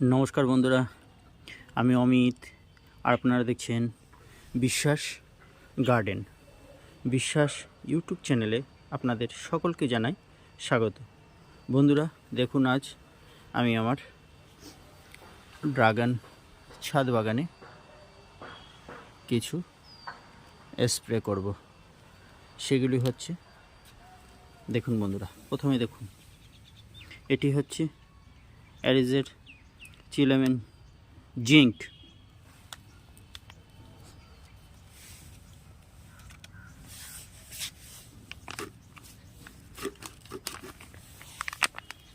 নমস্কার বন্ধুরা, আমি অমিত আর আপনারা দেখছেন বিশ্বাস গার্ডেন। বিশ্বাস ইউটিউব চ্যানেলে আপনাদের সকলকে জানাই স্বাগত। বন্ধুরা, দেখুন আজ আমি আমার ড্রাগন ছাদ বাগানে কিছু স্প্রে করব। সেগুলি হচ্ছে, দেখুন বন্ধুরা, প্রথমে দেখুন, এটি হচ্ছে অ্যারিজের চিলেমেন জিঙ্ক।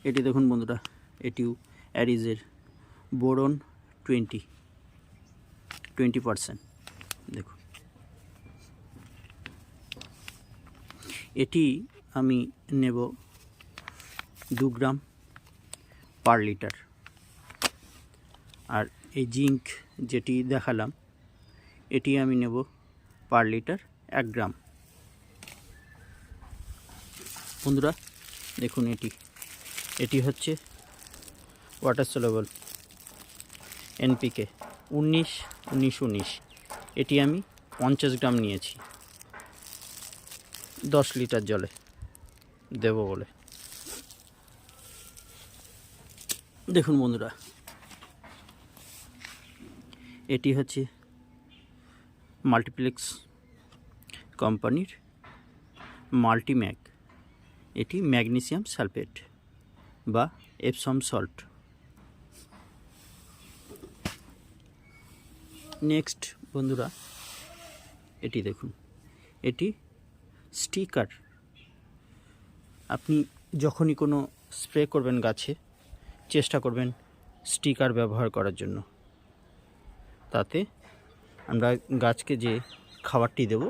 এটি দেখুন বন্ধুরা, এটিও অ্যারিজের বোরন টোয়েন্টি টোয়েন্টি পারসেন্ট, দেখুন। এটি আমি নেব দু গ্রাম পার লিটার। আর এই জিঙ্ক যেটি দেখালাম, এটি আমি নেব পার লিটার এক গ্রাম। বন্ধুরা, দেখুন এটি। এটি হচ্ছে ওয়াটার সোলেবল এনপিকে উনিশ উনিশ উনিশ। এটি আমি পঞ্চাশ গ্রাম নিয়েছি। দশ লিটার জলে দেব বলে। দেখুন বন্ধুরা এটি হচ্ছে মাল্টিপ্লেক্স কোম্পানির মাল্টিম্যাগ। এটি ম্যাগনেসিয়াম সালফেট বা এপসম সল্ট। নেক্সট বন্ধুরা, এটি দেখুন। এটি স্টিকার। আপনি যখনই কোনো স্প্রে করবেন গাছে, চেষ্টা করবেন স্টিকার ব্যবহার করার জন্য। তাতে আমরা গাছকে যে খাবারটি দেব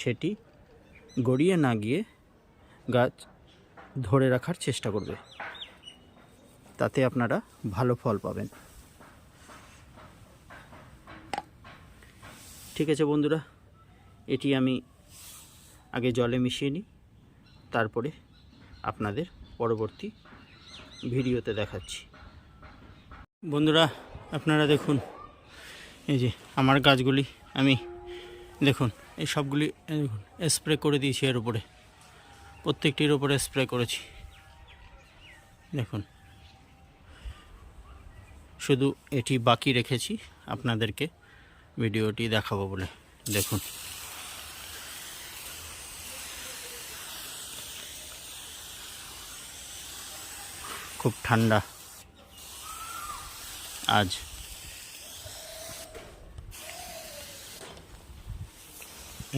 সেটি গড়িয়ে না গিয়ে গাছ ধরে রাখার চেষ্টা করবে। তাতে আপনারা ভালো ফল পাবেন। ঠিক আছে বন্ধুরা, এটি আমি আগে জলে মিশিয়ে নিই, তারপরে আপনাদের পরবর্তী ভিডিওতে দেখাচ্ছি। বন্ধুরা, আপনারা দেখুন এই যে আমার গাছগুলি, আমি দেখুন, এই সবগুলি দেখুন স্প্রে করে দিয়েছি এর উপরে। প্রত্যেকটির উপরে স্প্রে করেছি। দেখুন। শুধু এটি বাকি রেখেছি, আপনাদেরকে ভিডিওটি দেখাবো বলে। দেখুন। খুব ঠান্ডা। আজ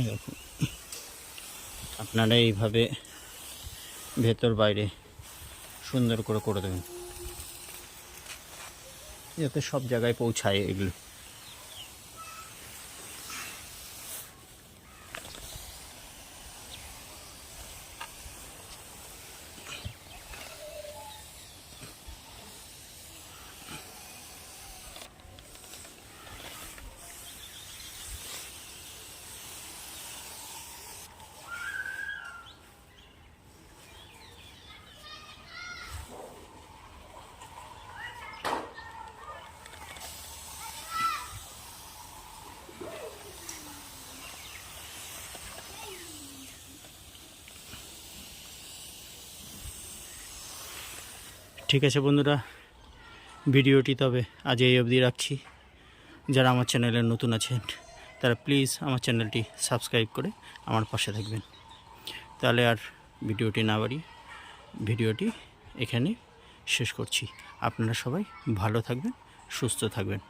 দেখুন আপনারা এইভাবে ভেতর বাইরে সুন্দর করে করে দেবেন। যাতে সব জায়গায় পৌঁছায় এগুলো। ঠিক আছে বন্ধুরা, ভিডিওটি তবে আজ এই অবধি রাখছি। যারা আমার চ্যানেলে নতুন আছেন, তারা প্লিজ আমার চ্যানেলটি সাবস্ক্রাইব করে আমার পাশে থাকবেন। তাহলে আর ভিডিওটি না বাড়ি, ভিডিওটি এখানে শেষ করছি। আপনারা সবাই ভালো থাকবেন, সুস্থ থাকবেন।